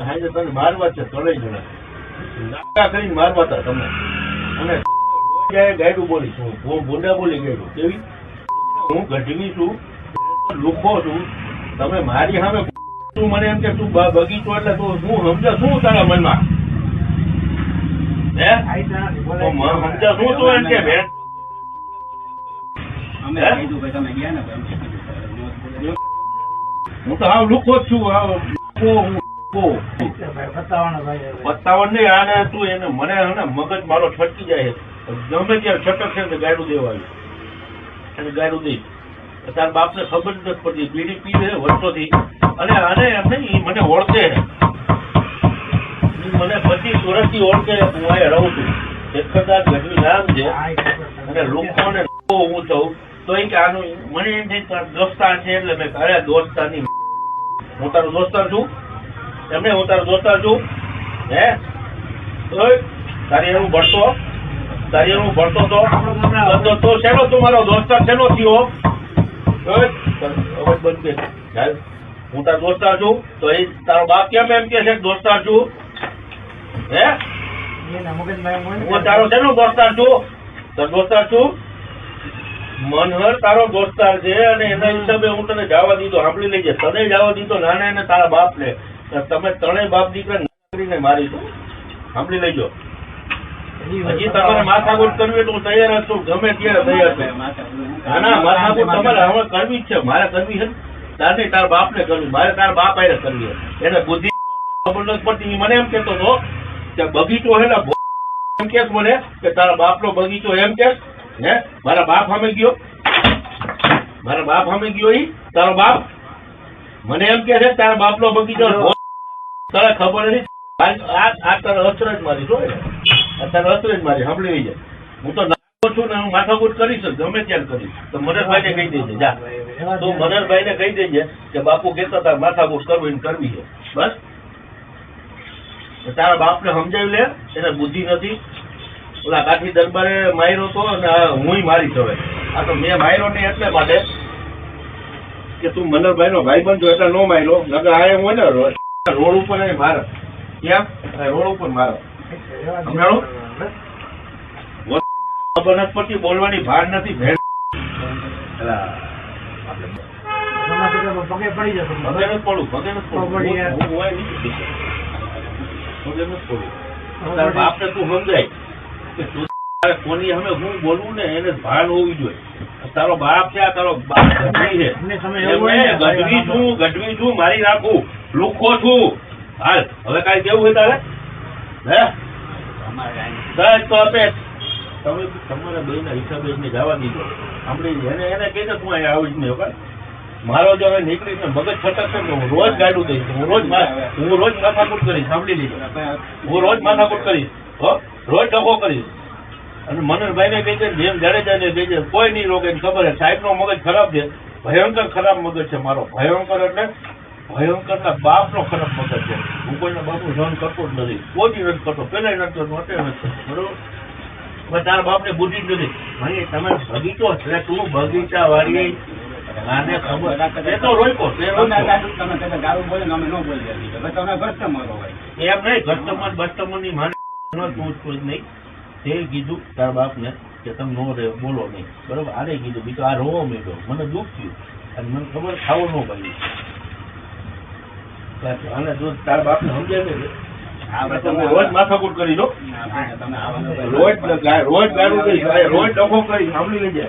હાજે તને મારવા છે ત્રણેય જણા. નાકા કરીને મારવા હતા તમે અને જાય ગાયડું બોલી છું ગુંડા બોલી ગાયડું કેવી? હું ગઢવી છું લુખો છું. તમે મારી સામે તું મને એમ કે તું બગીચો એટલે તું શું સમજે શું તારા મનમાં? હે? તો સમજે શું તું એમ કે તો હું? તો હાવ લુખો જ છું હાવ હું. પત્તાવન નહીં આને તું એને મને હે મગજ મારો છટકી જાય ગમે ત્યાં છટક છે ને ગાયડું દેવાયું ગાયડું દઈ તાર બાપને ખબર નથી પડતી. બીડી પી વર્ષોથી. અને આને એમ નહીં મને ઓળખે મને ઈ સુરતથી ઓળખે હું. અહીંયા રહું છું. કદાચ ગઢવી નામ છે. અને લોકોને લોકો હું થઉં. તો એ કે આનું મને એમ દોસ્તાર છે એટલે મેં અરે દોસ્તારની હું તારો દોસ્તાર છું? એમને હું તારો દોસ્તાર છું, હે? તારી એવું ભણતો, તારી એવું ભણતો તો, તો- શેનો તું મારો દોસ્તાર, શેનો થયો. હું તારો દોસ્તાર છું, તો એ તારો બાપ કેમ એમ કે છે દોસ્તાર છું? હે? હું તારો શેનો દોસ્તાર છું? તારો દોસ્તાર છું? મનહર તારો દોસ્તાર છે અને એના હિસાબે હું તને જવા દીધો, સાંભળી લેજે. તને જવા દીધો, નાના ને તારા બાપ ને તમે ત્રણેય બાપ દીકરા કરીને મારીશું સાંભળી લેજો. હજી તમારે માથાકૂટ કરવી એટલે હું તૈયાર છું. ગમે ત્યારે તૈયાર છું. ના ના માથાકૂટ તમારે હવે કરવી જ છે. મારે કરવી છે. તાર નહીં તારા બાપ ને કરવી. મારે તાર બાપ આયરે કરવી. એને બુદ્ધિ ખબર નથી પડતી. મને એમ કેતો હતો કે બગીચો હે એમ કે મને કે તારા બાપ નો બગીચો એમ કે હે? મારા બાપ સામે ગયો. મારા બાપ સામે ગયો ઈ. તારો બાપ? મને એમ કે છે તારા બાપ નો બગીચો તારે ખબર નથી? આ તારે અસર મારી જો આ તારે અસર મારી, સાંભળી જાય હું તો નાખો છું ને હું માથાકૂટ કરીશ ગમે ત્યારે કરીશ. તો મનરભાઈ ને કહી દેજે, જા. તો મનરભાઈ ને કહી દેજે કે બાપુ કેતા હતા, માથાકૂટ કરવી ને કરવી છે. બસ. તારા બાપ ને સમજાવી લે, એને બુદ્ધિ નથી. ઓલા કાઠી દરબારે માર્યો તો અને હું મારી હવે આ તો મેં માર્યો નહીં એટલે માટે કે તું મનરભાઈ નો ભાઈ બનજો એટલે નો માર્યો. નગર આ હોય ને રોડ ઉપર અને મારે. કેમ રોડ ઉપર મારે. સમજાણું? ખબર બોલવાની ભાર નથી ભેણ અલા, પગે નથી પડું પગે નથી પડું હું- હું હોય નહીં પગે નથી પડું તારા બાપને તું સમજાય કે તું કોની સામે હું બોલવું ને એને ભાન હોવી જોઈએ. તારો બાપ છે આ તારો બાપ ગઢવી છે. ગઢવી ગઢવી છું મારી રાખું. લુખો છું. હાલ હવે કાંઈ કેવું હોય તારે? હે? સાહેબ તો આપે. તમે તમારા બે ના હિસાબે જવા દીધો. આપણે એને એને કહી દે તું અહીંયા આવીશ નહીં okay? મારો જો હવે નીકળીને મગજ છટકશે ને હું રોજ ગાડું દઈશ. હું રોજ હું રોજ માથાકૂટ કરીશ સાંભળી લીધો. હું રોજ માથાકૂટ કરીશ રોજ ડખો કરીશ. અને મનનભાઈ ને કહી દે જેમ જાડેજા ને કહી દે કોઈ નહીં રોકે ખબર છે. સાહેબ નો મગજ ખરાબ છે. ભયંકર ખરાબ મગજ છે મારો. ભયંકર એટલે ભયંકર ના બાપ નો ખરાબ મગજ છે. હું કોઈના બાપનું સહન કરતો જ નથી. કોઈ નથી કરતો? પેલા નથી કરતો, અત્યારે નથી કરતો. બરોબર? હવે તારા બાપ ને બુદ્ધિ નથી. ભાઈ તમે બગીચો એટલે તું બગીચા વાળી તો તે એમ નહીં કસ્ટમર બસ્ટમરની માને પૂછતું જ નહીં. તે કીધું તારા બાપ ને કે તમે નો રે, બોલો નહીં. બરોબર? આને કીધું. બીજું આ રોવો માંડ્યો મને દુઃખ થયું. અને મને ખબર, ખાવો ન ભાઈ તારા બાપ ને તમે રોજ માથાકૂટ કરી દો. રોજ રોજ ગાળું દઈશ રોજ ડખો કરી સાંભળી લેજે.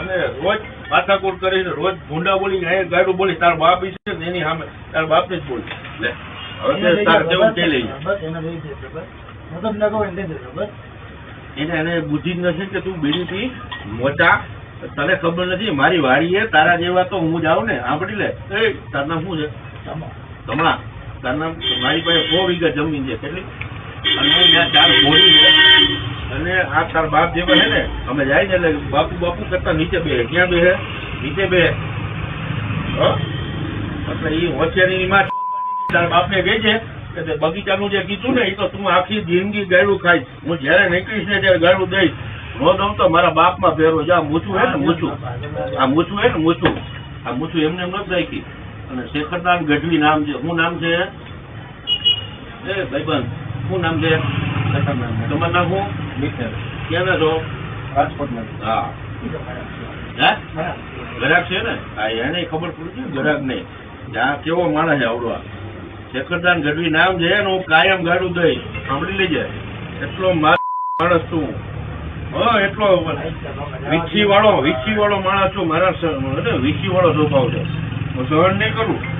અને રોજ માથાકૂટ કરીને રોજ ભૂંડા બોલી અહીંયા ગાડું બોલી તાર બાપ છે ને એની સામે તાર બાપ ને જ બોલી. લે હવે તે જેવું તે લઈ એને એને બુદ્ધિ જ નથી કે તું બીડી પી મોટા તને ખબર નથી મારી વાડીએ તારા જેવા તો હું જાઉં ને સાંભળી લે. એ તાર નામ શું છે? કમળા કારણ મારી પાસે સો વીઘા જમીન છે, કેટલી? અને છે. આ તાર બાપ જે છે ને, અમે જાય ને એટલે બાપુ બાપુ કરતા નીચે બે ક્યાં બે નીચે બે એટલે એ હોશિયારી તારા બાપને કહે છે કે બગીચાનું જે કીધું ને એ તો તું આખી જિંદગી ગાયડું ખાઈશ. હું જયારે નીકળીશ ને ત્યારે ગાયડું દઈશ. નો દઉં તો મારા બાપમાં ફેરવો જા મૂછું હે ને, મૂછું. આ મૂછું હે ને, મૂછું. આ મૂછું એમને એમ નથી રાખી. અને શેખરદાન ગઢવી નામ છે. શું નામ છે? એ ભાઈબંધ. શું નામ છે? તમારું નામ શું? મિત્ર ક્યાંના છો? રાજકોટમાં હા. ગરાક છે ને? હા એને ખબર પડી છે ગરાક નહીં આ કેવો માણસ છે આવડવા શેખરદાન ગઢવી નામ છે ને હું કાયમ ગાડું દઈ સાંભળી લેજે. એટલો માણસ છું. હા એટલો વિછી વાળો વિછી વાળો માણસ છું. મારા એટલે વાળો સ્વભાવ છે. હું સહન નહીં કરું.